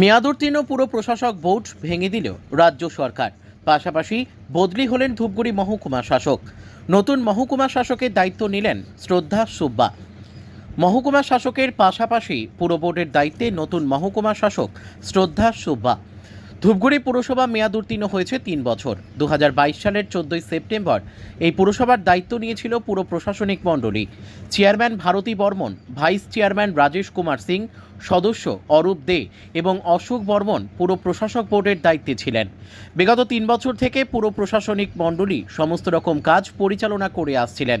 মেয়াদোত্তীর্ণ পুর প্রশাসক বোর্ড ভেঙে দিল রাজ্য সরকার। পাশাপাশি বদলি হলেন ধূপগুড়ি মহকুমা শাসক। নতুন মহকুমা শাসকের দায়িত্ব নিলেন শ্রদ্ধা সুব্বা। মহকুমা শাসকের পাশাপাশি পুরো বোর্ডের দায়িত্বে নতুন মহকুমা শাসক শ্রদ্ধা সুব্বা। ধূপগুড়ি পুরসভা মেয়াদ উত্তীর্ণ হয়েছে তিন বছর। দু হাজার বাইশ সালের চোদ্দই সেপ্টেম্বর এই পুরসভার দায়িত্ব নিয়েছিল পুরো প্রশাসনিক মণ্ডলী। Chairman Bharati Barman, vice chairman Rajesh Kumar Singh, সদস্য অরূপ দে এবং অশোক বর্মন পুরো প্রশাসক বোর্ডের দায়িত্বে ছিলেন। বিগত তিন বছর থেকে পুরো প্রশাসনিক মণ্ডলী সমস্ত রকম কাজ পরিচালনা করে আসছিলেন।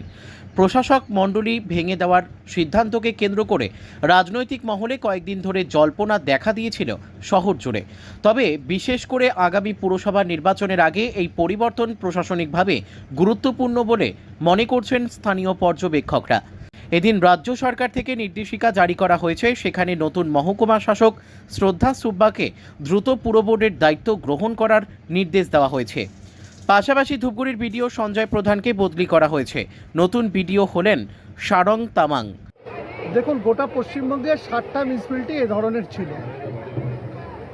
প্রশাসক মণ্ডলী ভেঙে দেওয়ার সিদ্ধান্তকে কেন্দ্র করে রাজনৈতিক মহলে কয়েকদিন ধরে জল্পনা দেখা দিয়েছিল শহর জুড়ে। তবে বিশেষ করে আগামী পুরসভা নির্বাচনের আগে এই পরিবর্তন প্রশাসনিকভাবে গুরুত্বপূর্ণ বলে মনে করছেন স্থানীয় পর্যবেক্ষকরা। এদিন রাজ্য সরকার থেকে নির্দেশিকা জারি করা হয়েছে, সেখানে নতুন মহকুমা শাসক শ্রদ্ধা সুব্বাকে দ্রুত পুর বোর্ডের দায়িত্ব গ্রহণ করার নির্দেশ দেওয়া হয়েছে। পাশাপাশি ধূপগুড়ির বিডিও সঞ্জয় প্রধানকে বদলি করা হয়েছে। নতুন বিডিও হলেন সারং তামাং। দেখুন, গোটা পশ্চিমবঙ্গে ষাটটা মিউনিসিপ্যালিটি এ ধরনের ছিল।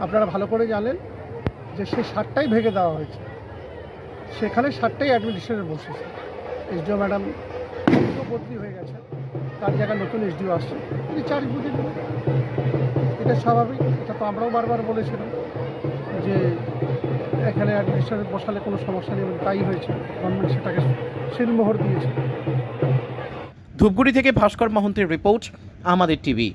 আপনারা ভালো করে জানেন যে সে ষাটটাই ভেঙে দেওয়া হয়েছে। সেখানে ষাটটাই অ্যাডমিনিস্ট্রেটর বসেছে। এসডিও ম্যাডাম বদলি হয়ে গেছে। তার জায়গায় নতুন এসডিও আসছে। তিনি চার্জ বুঝে এটা স্বাভাবিক। এটা তো আমরাও বারবার বলেছিলাম যে এখানে অ্যাডমিনিস্ট্রেটর বসালে কোনো সমস্যা নেই তাই হয়েছে। গভর্নমেন্ট সেটাকে সিলমোহর দিয়েছে। ধূপগুড়ি থেকে ভাস্কর মহন্তের রিপোর্ট, আমাদের টিভি।